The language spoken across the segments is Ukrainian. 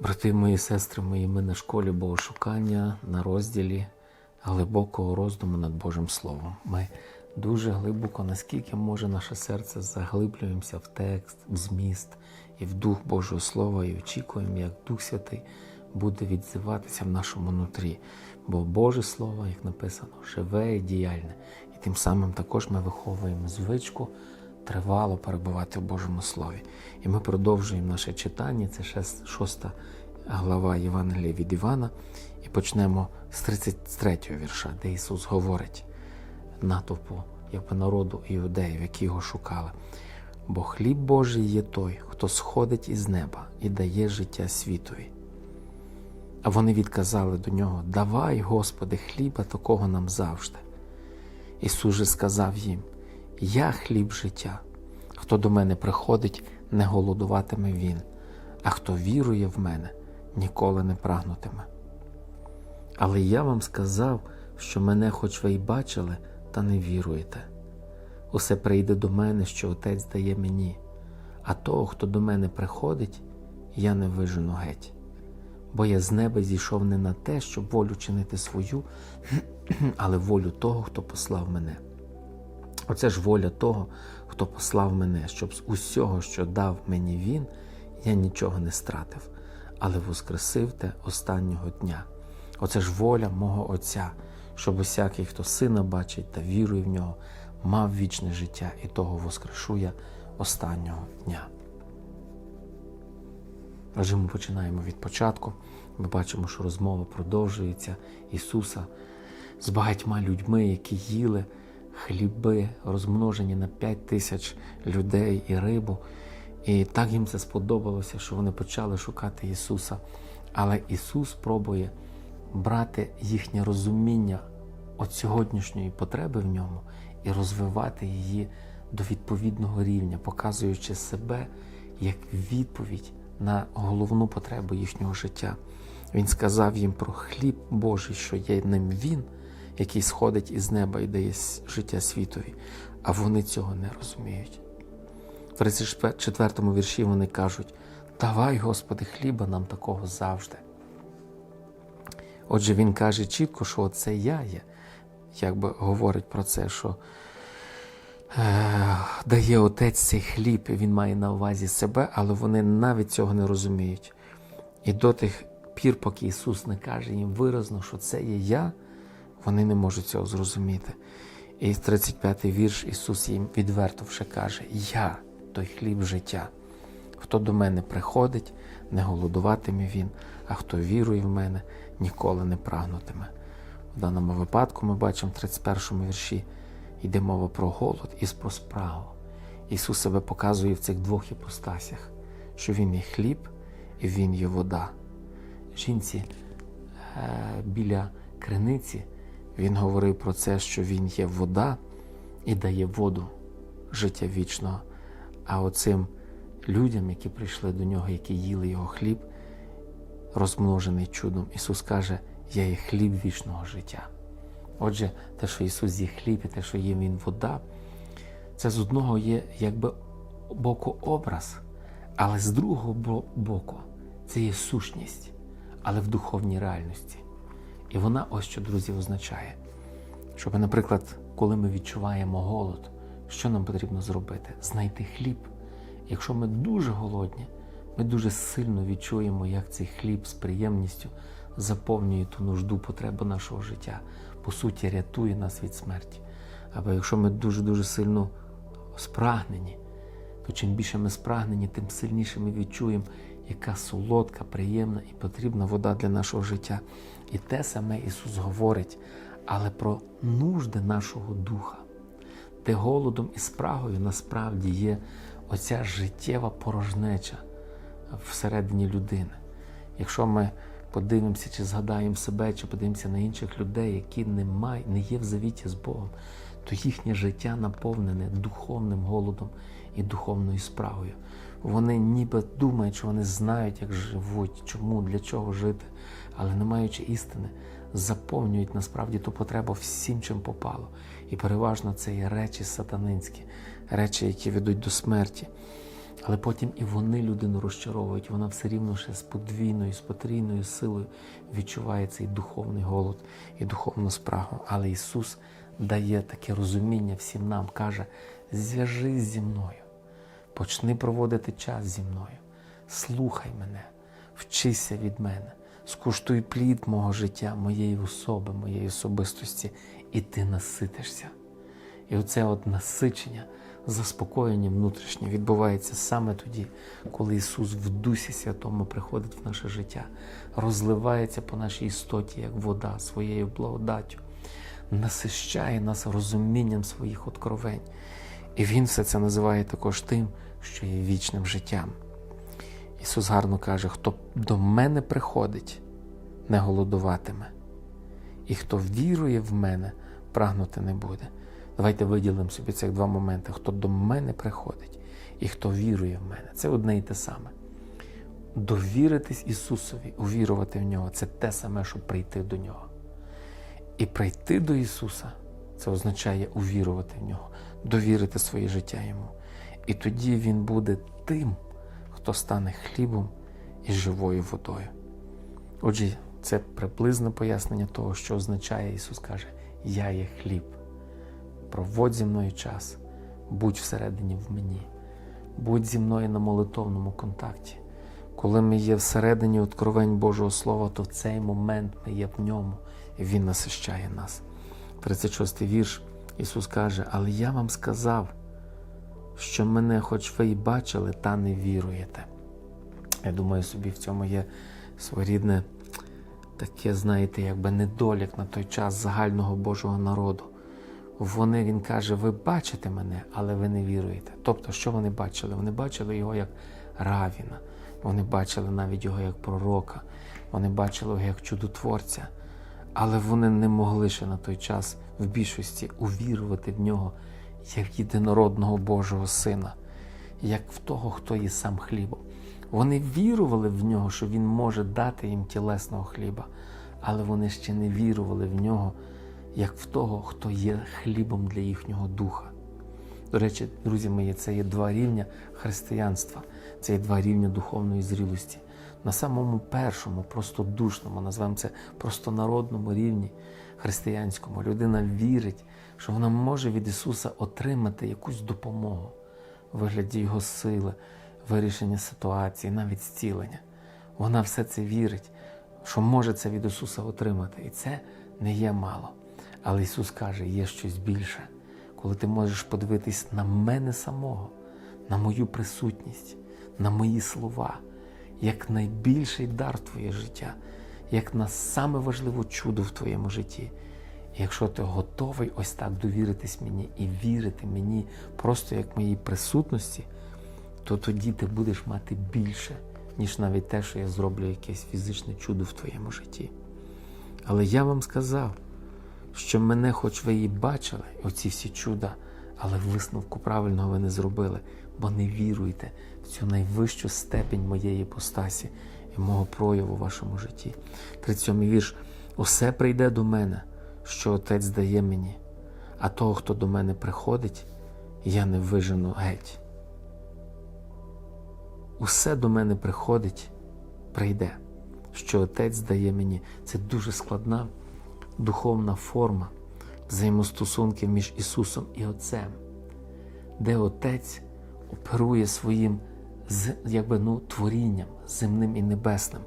Брати мої, сестри мої, ми на школі Богошукання на розділі глибокого роздуму над Божим Словом. Ми дуже глибоко, наскільки може наше серце, заглиблюємося в текст, в зміст і в дух Божого Слова, і очікуємо, як Дух Святий буде відзиватися в нашому нутрі. Бо Боже Слово, як написано, живе і діяльне. І тим самим також ми виховуємо звичку тривало перебувати в Божому Слові. І ми продовжуємо наше читання. Це шест- шоста глава Євангелія від Івана. І почнемо з 33 вірша, де Ісус говорить натовпу, якби народу іудеїв, які його шукали. Бо хліб Божий є той, хто сходить із неба і дає життя світові. А вони відказали до нього: Давай, Господи, хліба такого нам завжди. Ісус же сказав їм: Я хліб життя. Хто до мене приходить, не голодуватиме він, а хто вірує в мене, ніколи не прагнутиме. Але я вам сказав, що мене хоч ви й бачили, та не віруєте. Усе прийде до мене, що Отець дає мені, а того, хто до мене приходить, я не вижену геть. Бо я з неба зійшов не на те, щоб волю чинити свою, але волю того, хто послав мене. Оце ж воля того, хто послав мене, щоб з усього, що дав мені він, я нічого не стратив, але воскресив те останнього дня. Оце ж воля мого Отця, щоб усякий, хто сина бачить та вірує в нього, мав вічне життя, і того воскрешу я останнього дня. Отже, ми починаємо від початку. Ми бачимо, що розмова продовжується Ісуса з багатьма людьми, які їли хліби, розмножені на 5 тисяч людей і рибу. І так їм це сподобалося, що вони почали шукати Ісуса. Але Ісус пробує брати їхнє розуміння от сьогоднішньої потреби в ньому і розвивати її до відповідного рівня, показуючи себе як відповідь на головну потребу їхнього життя. Він сказав їм про хліб Божий, що є ним Він, який сходить із неба і дає життя світові, а вони цього не розуміють. В 34 вірші вони кажуть: Давай, Господи, хліба нам такого завжди. Отже, він каже чітко, що це я є, якби говорить про це, що е, дає отець цей хліб, і він має на увазі себе, але вони навіть цього не розуміють. І до тих пір, поки Ісус не каже їм виразно, що це є я, вони не можуть цього зрозуміти. І 35-й вірш Ісус їм відверто вже каже: Я той хліб життя. Хто до мене приходить, не голодуватиме він, а хто вірує в мене, ніколи не прагнутиме. В даному випадку ми бачимо в 31 вірші йде мова про голод і про спрагу. Ісус себе показує в цих двох іпостасях, що Він є хліб і Він є вода. Жінці е, біля криниці він говорив про це, що Він є вода і дає воду життя вічного. А оцим людям, які прийшли до нього, які їли його хліб, розмножений чудом, Ісус каже: Я є хліб вічного життя. Отже, те, що Ісус є хліб, і те, що є Він вода, це з одного є якби боку образ, але з другого боку це є сущність, але в духовній реальності. І вона ось що, друзі, означає, щоб, наприклад, коли ми відчуваємо голод, що нам потрібно зробити? Знайти хліб. Якщо ми дуже голодні, ми дуже сильно відчуємо, як цей хліб з приємністю заповнює ту нужду, потребу нашого життя, по суті, рятує нас від смерті. Або якщо ми дуже-дуже сильно спрагнені, то чим більше ми спрагнені, тим сильніше ми відчуємо, яка солодка, приємна і потрібна вода для нашого життя. І те саме Ісус говорить, але про нужди нашого духа, де голодом і спрагою насправді є оця життєва порожнеча всередині людини. Якщо ми подивимося, чи згадаємо себе, чи подивимося на інших людей, які не, май, не є в завіті з Богом, то їхнє життя наповнене духовним голодом і духовною справою. Вони ніби думають, що вони знають, як живуть, чому, для чого жити, але не маючи істини, заповнюють насправді ту потребу всім, чим попало. І переважно це є речі сатанинські, речі, які ведуть до смерті. Але потім і вони людину розчаровують. Вона все рівно ще з подвійною, з потрійною силою відчуває цей духовний голод і духовну спрагу. Але Ісус дає таке розуміння всім нам, каже: зв'яжись зі мною, почни проводити час зі мною, слухай мене, вчися від мене, скуштуй плід мого життя, моєї особи, моєї особистості, і ти наситишся. І оце от насичення, заспокоєння внутрішнє відбувається саме тоді, коли Ісус в Дусі Святому приходить в наше життя, розливається по нашій істоті, як вода своєю благодаттю, насищає нас розумінням своїх откровень. І Він все це називає також тим, що є вічним життям. Ісус гарно каже: хто до мене приходить, не голодуватиме, і хто вірує в мене, прагнути не буде. Давайте виділимо собі цих два моменти: хто до мене приходить і хто вірує в мене. Це одне і те саме. Довіритись Ісусові, увірувати в нього це те саме, що прийти до нього. І прийти до Ісуса це означає увірувати в нього, довірити своє життя Йому. І тоді Він буде тим, хто стане хлібом і живою водою. Отже, це приблизне пояснення того, що означає Ісус каже: Я є хліб. Проводь зі мною час, будь всередині в мені, будь зі мною на молитовному контакті. Коли ми є всередині откровень Божого Слова, то в цей момент ми є в ньому, і Він насищає нас. 36 вірш Ісус каже: Але я вам сказав, що мене, хоч ви і бачили, та не віруєте. Я думаю, собі в цьому є своєрідне таке, знаєте, якби недолік на той час загального Божого народу. Вони, він каже, ви бачите мене, але ви не віруєте. Тобто, що вони бачили? Вони бачили його як равіна, вони бачили навіть його як пророка, вони бачили його як чудотворця, але вони не могли ще на той час в більшості увірувати в нього як єдинородного Божого Сина, як в того, хто є сам хлібом. Вони вірували в нього, що він може дати їм тілесного хліба, але вони ще не вірували в нього як в того, хто є хлібом для їхнього духа. До речі, друзі мої, це є два рівня християнства, це є два рівня духовної зрілості. На самому першому, простодушному, назвемо це простонародному рівні християнському, людина вірить, що вона може від Ісуса отримати якусь допомогу в вигляді Його сили, вирішення ситуації, навіть зцілення. Вона все це вірить, що може це від Ісуса отримати. І це не є мало. Але Ісус каже, є щось більше, коли ти можеш подивитись на мене самого, на мою присутність, на мої слова, як найбільший дар твоє життя, як на саме важливе чудо в твоєму житті. Якщо ти готовий ось так довіритись мені і вірити мені просто як моїй присутності, то тоді ти будеш мати більше, ніж навіть те, що я зроблю якесь фізичне чудо в твоєму житті. Але я вам сказав, що мене, хоч ви і бачили, оці всі чуда, але висновку правильного ви не зробили, бо не віруєте в цю найвищу степень моєї постасі і мого прояву в вашому житті. 37 вірш. Усе прийде до мене, що Отець дає мені, а того, хто до мене приходить, я не вижену геть. Усе до мене приходить, прийде, що Отець дає мені. Це дуже складна духовна форма взаємостосунків між Ісусом і Отцем, де Отець оперує своїм якби, ну, творінням земним і небесним.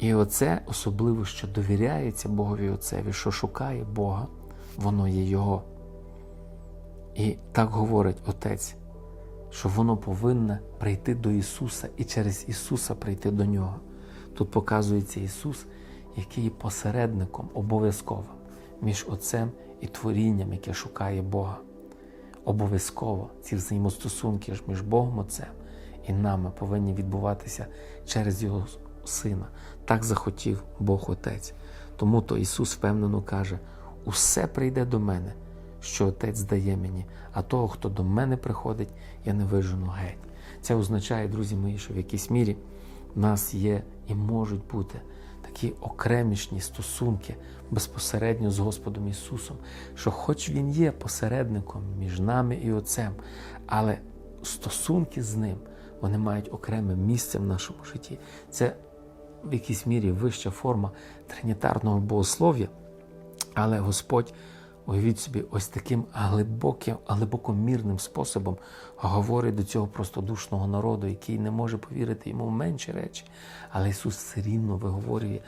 І оце особливо, що довіряється Богові Отцеві, що шукає Бога, воно є Його. І так говорить Отець, що воно повинне прийти до Ісуса і через Ісуса прийти до Нього. Тут показується Ісус, який є посередником обов'язково між Отцем і творінням, яке шукає Бога. Обов'язково ці взаємостосунки ж між Богом Отцем і нами повинні відбуватися через Його Сина. Так захотів Бог Отець. Тому то Ісус впевнено каже: усе прийде до мене, що Отець дає мені, а того, хто до мене приходить, я не вижену геть. Це означає, друзі мої, що в якійсь мірі в нас є і можуть бути такі окремішні стосунки безпосередньо з Господом Ісусом, що, хоч Він є посередником між нами і Отцем, але стосунки з ним вони мають окреме місце в нашому житті. Це в якійсь мірі вища форма тринітарного богослов'я, але Господь, уявіть собі, ось таким глибоким, глибокомірним способом говорить до цього простодушного народу, який не може повірити йому в менші речі. Але Ісус все рівно виговорює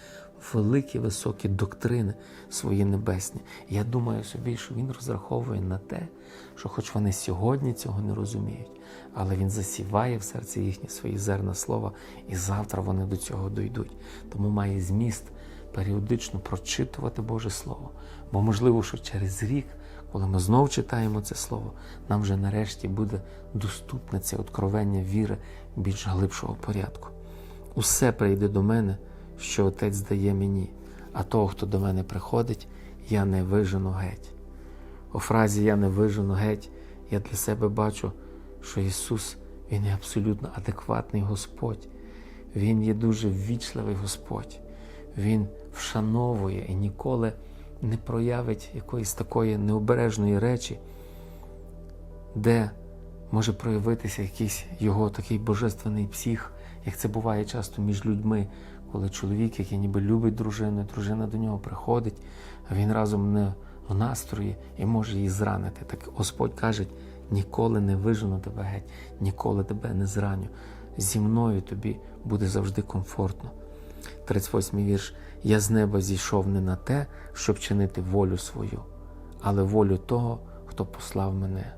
великі високі доктрини свої небесні. Я думаю собі, що Він розраховує на те, що, хоч вони сьогодні цього не розуміють, але Він засіває в серці їхні свої зерна слова, і завтра вони до цього дійдуть. Тому має зміст періодично прочитувати Боже Слово. Бо можливо, що через рік, коли ми знов читаємо це слово, нам вже нарешті буде доступне це откровення віри більш глибшого порядку. Усе прийде до мене, що Отець дає мені, а того, хто до мене приходить, я не вижену геть. У фразі Я не вижену геть, я для себе бачу, що Ісус Він є абсолютно адекватний Господь. Він є дуже ввічливий Господь. Він вшановує і ніколи не проявить якоїсь такої необережної речі, де може проявитися якийсь його такий божественний псих, як це буває часто між людьми, коли чоловік, який ніби любить дружину, дружина до нього приходить, а він разом не в настрої і може її зранити. Так Господь каже: ніколи не вижену тебе геть, ніколи тебе не зраню. Зі мною тобі буде завжди комфортно. 38 вірш. Я з неба зійшов не на те, щоб чинити волю свою, але волю того, хто послав мене.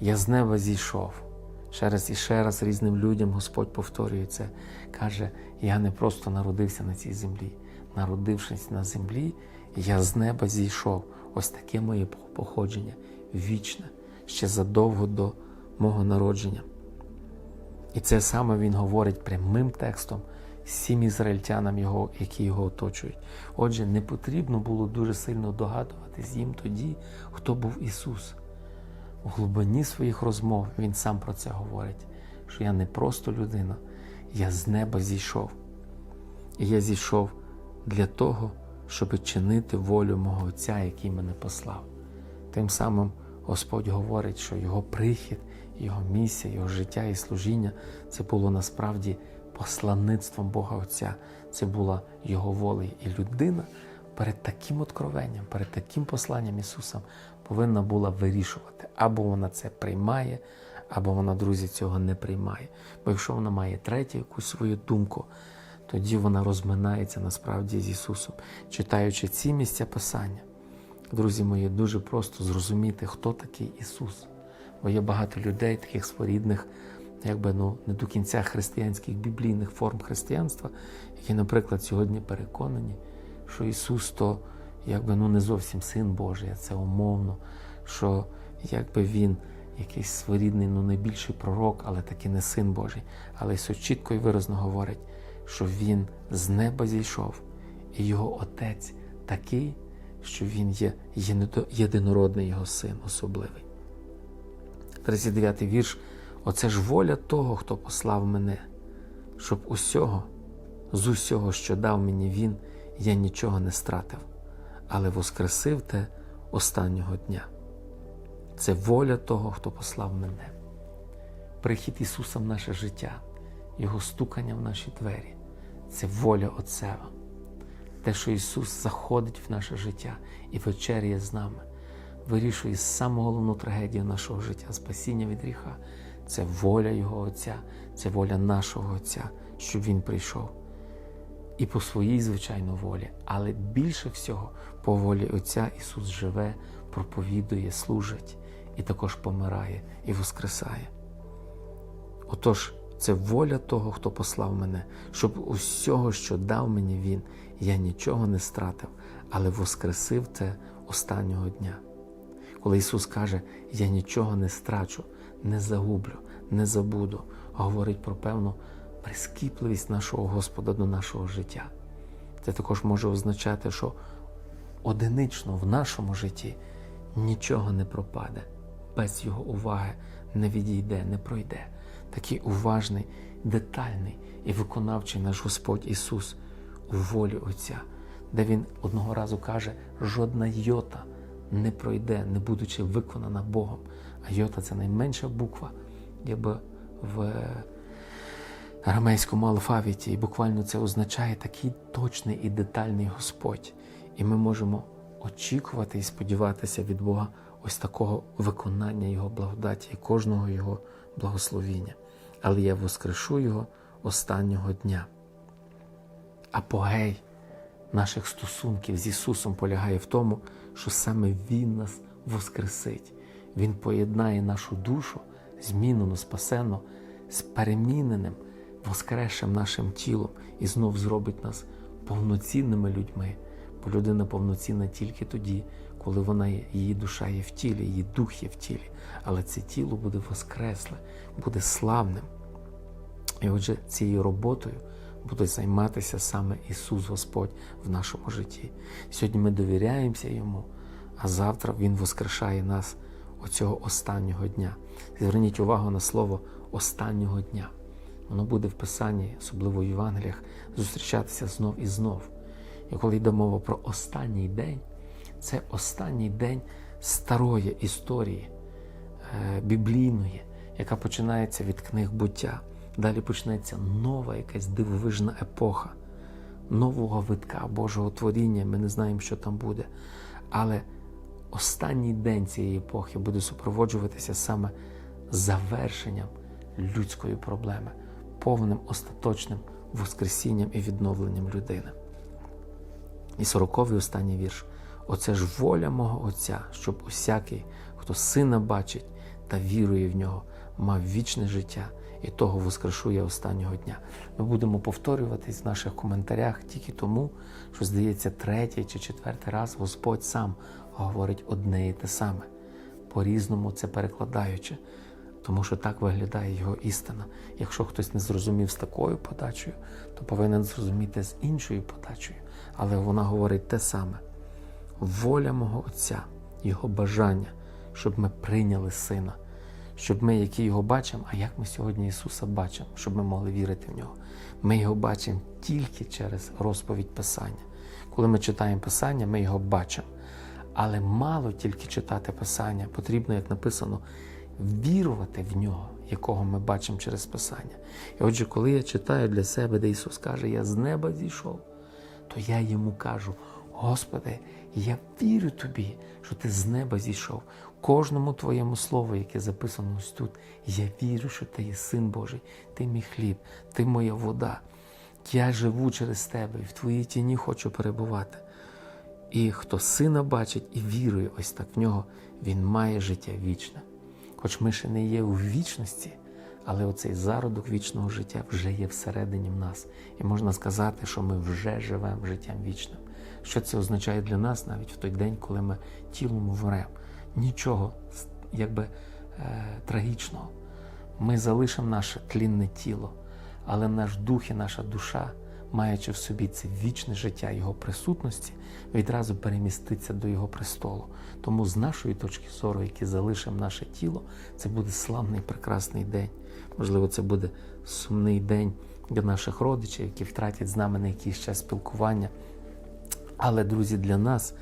Я з неба зійшов. Ще раз і ще раз різним людям Господь повторює це. Каже: Я не просто народився на цій землі. Народившись на землі, я з неба зійшов. Ось таке моє походження вічне, ще задовго до мого народження. І це саме він говорить прямим текстом всім ізраїльтянам, його, які його оточують. Отже, не потрібно було дуже сильно догадуватись їм тоді, хто був Ісус. У глибині своїх розмов Він сам про це говорить, що я не просто людина, я з неба зійшов. І я зійшов для того, щоб чинити волю мого Отця, який мене послав. Тим самим Господь говорить, що Його прихід, Його місія, Його життя і служіння це було насправді посланництвом Бога Отця, це була Його воля. І людина перед таким откровенням, перед таким посланням Ісуса повинна була вирішувати, або вона це приймає, або вона, друзі, цього не приймає. Бо якщо вона має третю якусь свою думку, тоді вона розминається насправді з Ісусом, читаючи ці місця Писання. Друзі мої, дуже просто зрозуміти, хто такий Ісус. Бо є багато людей, таких спорідних, якби ну не до кінця християнських біблійних форм християнства, які, наприклад, сьогодні переконані, що Ісус то якби ну не зовсім син Божий, а це умовно, що якби Він якийсь своєрідний, ну найбільший пророк, але таки не син Божий. Але Ісус чітко і виразно говорить, що Він з неба зійшов, і його Отець такий, що Він є єдинородний Його син особливий. 39 вірш. Оце ж воля того, хто послав мене, щоб усього, з усього, що дав мені він, я нічого не стратив, але воскресив те останнього дня. Це воля того, хто послав мене. Прихід Ісуса в наше життя, Його стукання в наші двері це воля Отцева. Те, що Ісус заходить в наше життя і вечеряє з нами, вирішує саму головну трагедію нашого життя, спасіння від гріха. Це воля Його Отця, це воля нашого Отця, щоб Він прийшов. І по своїй звичайно волі, але більше всього по волі Отця Ісус живе, проповідує, служить і також помирає і воскресає. Отож, це воля того, хто послав мене, щоб усього, що дав мені Він, я нічого не стратив, але воскресив це останнього дня. Коли Ісус каже, я нічого не страчу, не загублю, не забуду, говорить про певну прискіпливість нашого Господа до нашого життя. Це також може означати, що одинично в нашому житті нічого не пропаде, без Його уваги не відійде, не пройде. Такий уважний, детальний і виконавчий наш Господь Ісус у волі Отця, де Він одного разу каже, жодна йота не пройде, не будучи виконана Богом, А йота це найменша буква, якби в арамейському алфавіті. І буквально це означає такий точний і детальний Господь. І ми можемо очікувати і сподіватися від Бога ось такого виконання Його благодаті і кожного Його благословіння. Але я воскрешу Його останнього дня. Апогей наших стосунків з Ісусом полягає в тому, що саме Він нас воскресить. Він поєднає нашу душу, змінену, спасену, з переміненим, воскресшим нашим тілом і знов зробить нас повноцінними людьми. Бо людина повноцінна тільки тоді, коли вона є, її душа є в тілі, її дух є в тілі. Але це тіло буде воскресле, буде славним. І отже, цією роботою буде займатися саме Ісус Господь в нашому житті. Сьогодні ми довіряємося Йому, а завтра Він воскрешає нас оцього останнього дня. Зверніть увагу на слово останнього дня. Воно буде в Писанні, особливо в Євангеліях, зустрічатися знов і знов. І коли йде мова про останній день, це останній день старої історії е, біблійної, яка починається від книг буття. Далі почнеться нова якась дивовижна епоха, нового витка Божого творіння. Ми не знаємо, що там буде. Але останній день цієї епохи буде супроводжуватися саме завершенням людської проблеми, повним остаточним воскресінням і відновленням людини. І сороковий останній вірш. Оце ж воля мого Отця, щоб усякий, хто сина бачить та вірує в нього, мав вічне життя, і того воскрешу я останнього дня. Ми будемо повторюватись в наших коментарях тільки тому, що, здається, третій чи четвертий раз Господь сам говорить одне і те саме, по-різному це перекладаючи, тому що так виглядає його істина. Якщо хтось не зрозумів з такою подачею, то повинен зрозуміти з іншою подачею. Але вона говорить те саме: воля мого Отця, Його бажання, щоб ми прийняли Сина, щоб ми, які його бачимо, а як ми сьогодні Ісуса бачимо, щоб ми могли вірити в нього. Ми його бачимо тільки через розповідь Писання. Коли ми читаємо Писання, ми його бачимо. Але мало тільки читати Писання, потрібно, як написано, вірувати в нього, якого ми бачимо через Писання. І отже, коли я читаю для себе, де Ісус каже, я з неба зійшов, то я йому кажу: Господи, я вірю тобі, що ти з неба зійшов. Кожному твоєму слову, яке записано ось тут, я вірю, що ти є син Божий, ти мій хліб, ти моя вода. Я живу через тебе і в твоїй тіні хочу перебувати. І хто сина бачить і вірує ось так в нього, він має життя вічне. Хоч ми ще не є у вічності, але оцей зародок вічного життя вже є всередині в нас. І можна сказати, що ми вже живемо життям вічним. Що це означає для нас навіть в той день, коли ми тілом вмремо? Нічого якби е, трагічного. Ми залишимо наше тлінне тіло, але наш дух і наша душа, маючи в собі це вічне життя Його присутності, відразу переміститься до Його престолу. Тому з нашої точки зору, які залишимо наше тіло, це буде славний прекрасний день. Можливо, це буде сумний день для наших родичів, які втратять з нами на якийсь час спілкування. Але, друзі, для нас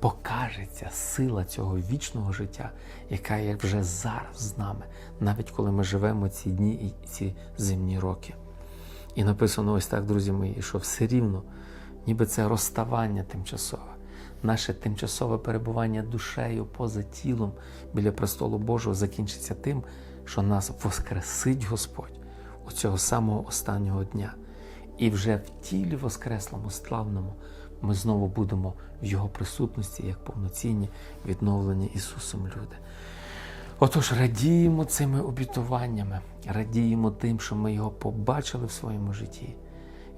покажеться сила цього вічного життя, яка є вже зараз з нами, навіть коли ми живемо ці дні і ці зимні роки. І написано ось так, друзі мої, що все рівно, ніби це розставання тимчасове, наше тимчасове перебування душею поза тілом біля престолу Божого закінчиться тим, що нас воскресить Господь у цього самого останнього дня. І вже в тілі Воскреслому, славному, ми знову будемо в Його присутності як повноцінні відновлені Ісусом люди. Отож, радіємо цими обітуваннями, радіємо тим, що ми його побачили в своєму житті.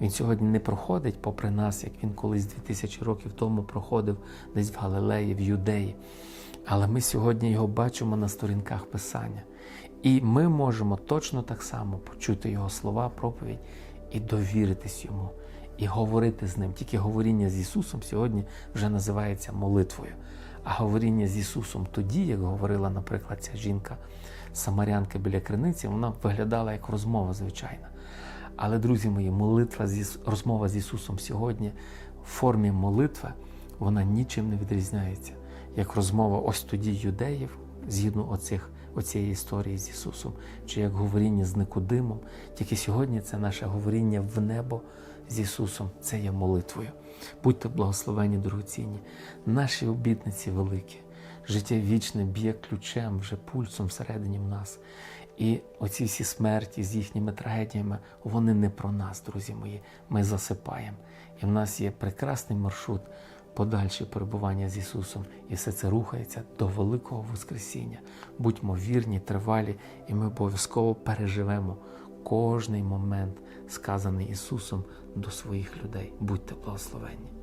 Він сьогодні не проходить попри нас, як він колись 2000 років тому проходив десь в Галилеї, в Юдеї. Але ми сьогодні його бачимо на сторінках Писання. І ми можемо точно так само почути Його слова, проповідь і довіритись йому, і говорити з ним. Тільки говоріння з Ісусом сьогодні вже називається молитвою. А говоріння з Ісусом тоді, як говорила, наприклад, ця жінка Самарянка біля криниці, вона виглядала як розмова звичайна. Але, друзі мої, молитва розмова з Ісусом сьогодні в формі молитви вона нічим не відрізняється, як розмова ось тоді юдеїв згідно оцих, оцієї історії з Ісусом, чи як говоріння з Никодимом. Тільки сьогодні це наше говоріння в небо з Ісусом, це є молитвою. Будьте благословені, дорогоцінні. Наші обітниці великі. Життя вічне б'є ключем, вже пульсом всередині в нас. І оці всі смерті з їхніми трагедіями, вони не про нас, друзі мої. Ми засипаємо. І в нас є прекрасний маршрут подальше перебування з Ісусом, і все це рухається до великого Воскресіння. Будьмо вірні, тривалі, і ми обов'язково переживемо кожний момент, сказаний Ісусом до своїх людей. Будьте благословенні.